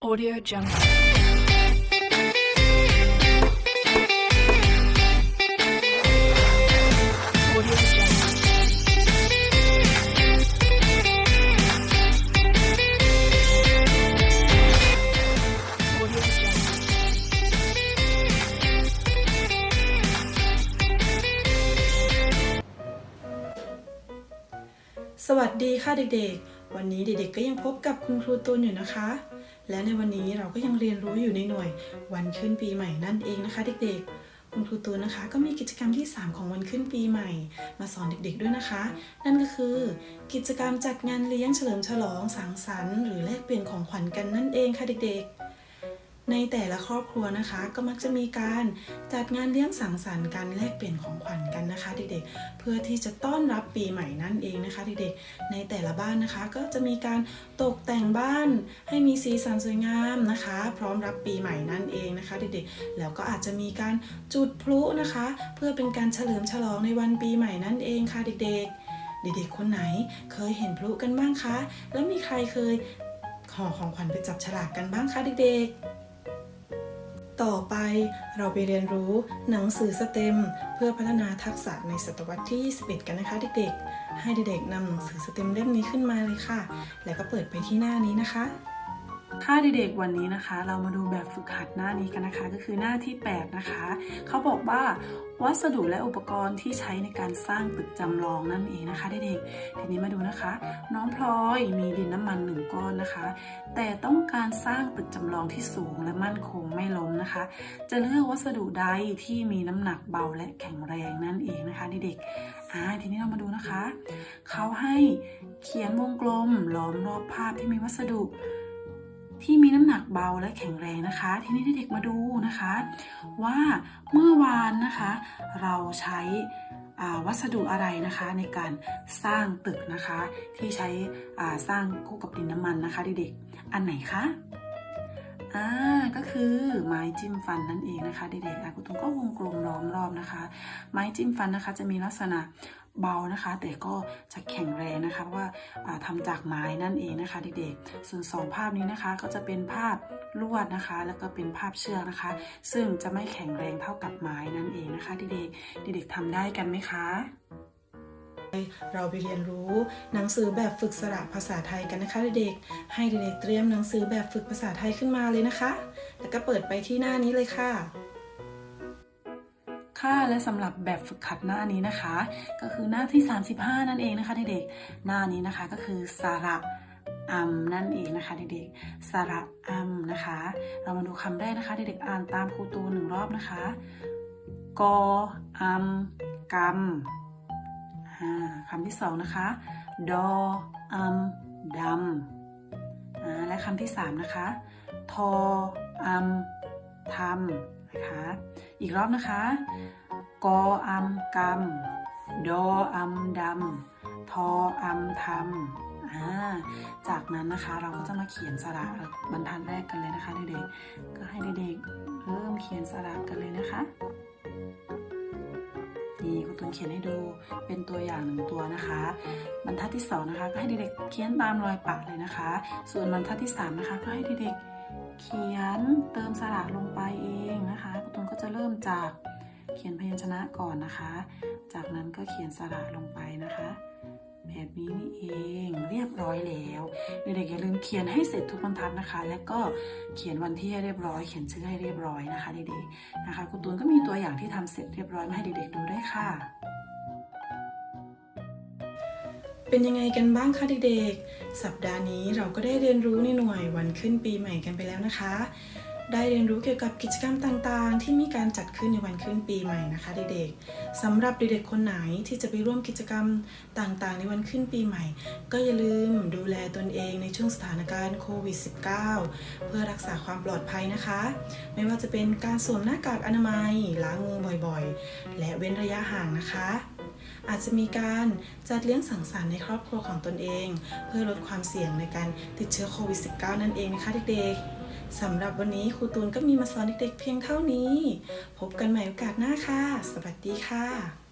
Audio Jungle. Audio Jungle. Audio Jungle. สวัสดีค่ะเด็กๆ วันนี้เด็กๆก็ยังพบกับคุณครูตูนอยู่นะคะ และในวันนี้เราก็ยังเรียนรู้อยู่ในหน่วย วันขึ้นปีใหม่นั่นเองนะคะเด็กๆ คุณครูตูนนะคะก็มีกิจกรรมที่ 3 ของวันขึ้นปีใหม่ มาสอนเด็กๆด้วยนะคะ นั่นก็คือ กิจกรรมจัดงานเลี้ยงเฉลิมฉลองสังสรรค์หรือแลกเปลี่ยนของขวัญกันนั่นเองค่ะเด็กๆ ในแต่ละครอบครัวนะคะ ก็มักจะมีการจัดงานเลี้ยงสังสรรค์กันแลกเปลี่ยนของขวัญกันนะคะเด็กๆ เพื่อที่จะต้อนรับปีใหม่นั่นเองนะคะเด็กๆ ในแต่ละบ้านนะคะ ก็จะมีการตกแต่งบ้านให้มีสีสันสวยงามนะคะ พร้อมรับปีใหม่นั่นเองนะคะเด็กๆ แล้วก็อาจจะมีการจุดพลุนะคะ เพื่อเป็นการเฉลิมฉลองในวันปีใหม่นั่นเองค่ะเด็กๆเด็กๆ คนไหนเคยเห็นพลุกันบ้างคะ แล้วมีใครเคยขอของขวัญไปจับฉลากกันบ้างคะเด็กๆ ต่อไปเราไปเรียนรู้หนังสือสเต็ม เพื่อพัฒนาทักษะในศตวรรษที่ 21 กันนะคะเด็กๆ ให้เด็กๆนำหนังสือสเต็มเล่มนี้ขึ้นมาเลยค่ะ แล้วก็เปิดไปที่หน้านี้นะคะ ค่ะเด็กๆวันนี้นะคะ เรามาดูแบบฝึกหัดหน้านี้กันนะคะ ก็คือหน้าที่ 8 นะคะ เขาบอกว่าวัสดุและอุปกรณ์ที่ใช้ในการสร้างตึกจำลองนั่นเองนะคะเด็กๆทีนี้มาดูนะคะ น้องพลอยมีดินน้ำมันหนึ่งก้อนนะคะ แต่ต้องการสร้างตึกจำลองที่สูงและมั่นคงไม่ล้มนะคะ จะเลือกวัสดุใดที่มีน้ำหนักเบาและแข็งแรงนั่นเองนะคะเด็กๆอ่าทีนี้เรามาดูนะคะ เขาให้เขียนวงกลมล้อมรอบภาพที่มีวัสดุ ที่มีน้ำหนักเบาและแข็งแรงนะคะ ทีนี้เด็กๆมาดูนะคะ ว่าเมื่อวานนะคะ เราใช้วัสดุอะไรนะคะในการสร้างตึกนะคะ ที่ใช้สร้างคู่กับดินน้ำมันนะคะเด็กๆอันไหนคะอ่าก็คือไม้จิ้มฟันนั่นเองนะคะเด็กๆอะคุณตุ้มก็วงกลมล้อมรอบนะคะ ไม้จิ้มฟันนะคะจะมีลักษณะ เบานะคะ แต่ก็จะแข็งแรงนะคะเพราะว่าอ่าทำจากไม้นั่นเองนะคะเด็กๆส่วนสองภาพนี้นะคะก็จะเป็นภาพลวดนะคะ แล้วก็เป็นภาพเชือกนะคะ ซึ่งจะไม่แข็งแรงเท่ากับไม้นั่นเองนะคะเด็กๆเด็กๆทำได้กันไหมคะเราไปเรียนรู้หนังสือแบบฝึกสระภาษาไทยกันนะคะเด็กๆ ให้เด็กๆเตรียมหนังสือแบบฝึกภาษาไทยขึ้นมาเลยนะคะ แล้วก็เปิดไปที่หน้านี้เลยค่ะ ค่ะและสำหรับแบบฝึกขัดหน้านี้นะคะ ก็คือหน้าที่ 35 นั่นเองนะคะเด็กๆหน้านี้นะคะก็คือสระอัมนั่นเองนะคะเด็กๆสระอัมนะคะ เรามาดูคำแรกนะคะเด็กๆอ่านตามครูตูนหนึ่งรอบนะคะกออัมกำอ่าคำที่สองนะคะ ดออัมดำและคำที่สามนะคะ ทออัมทำ นะคะ อีกรอบนะคะ กออัมกำดออัมดำทออัมทำจากนั้นนะคะเราก็จะมาเขียนสระบรรทัดแรกกันเลยนะคะเด็กๆ ก็ให้เด็กๆเริ่มเขียนสระกันเลยนะคะนี่คุณตูนเขียนให้ดูเป็นตัวอย่างหนึ่งตัวนะคะ บรรทัดที่สองนะคะก็ให้เด็กๆเขียนตามรอยปะเลยนะคะ ส่วนบรรทัดที่สามนะคะก็ให้เด็กๆ เขียนเติมสระลงไปเองนะคะคุณตูนก็จะเริ่มจากเขียนพยัญชนะก่อนนะคะ จากนั้นก็เขียนสระลงไปนะคะ แบบนี้นี่เองเรียบร้อยแล้วเด็กๆอย่าลืมเขียนให้เสร็จทุกบรรทัดนะคะ แล้วก็เขียนวันที่ให้เรียบร้อย เขียนชื่อให้เรียบร้อยนะคะเด็กๆนะคะคุณตูนก็มีตัวอย่างที่ทำเสร็จเรียบร้อยมาให้เด็กๆดูด้วยค่ะ เป็นยังไงกันบ้างคะเด็กๆ สัปดาห์นี้เราก็ได้เรียนรู้ในหน่วยวันขึ้นปีใหม่กันไปแล้วนะคะ ได้เรียนรู้เกี่ยวกับกิจกรรมต่างๆ ที่มีการจัดขึ้นในวันขึ้นปีใหม่นะคะเด็กๆสำหรับเด็กๆคนไหนที่จะไปร่วมกิจกรรมต่างๆ ในวันขึ้นปีใหม่ ก็อย่าลืมดูแลตนเองในช่วงสถานการณ์โควิด -19 เพื่อรักษาความปลอดภัยนะคะ ไม่ว่าจะเป็นการสวมหน้ากากอนามัยล้างมือบ่อยๆ และเว้นระยะห่างนะคะ อาจจะมีการจัดเลี้ยงสังสรรค์ในครอบครัวของตนเอง เพื่อลดความเสี่ยงในการติดเชื้อโควิด -19 นั่นเองนะคะเด็กๆสำหรับวันนี้ครูตูนก็มีมาสอนเด็กๆเพียงเท่านี้ พบกันใหม่โอกาสหน้าค่ะ สวัสดีค่ะ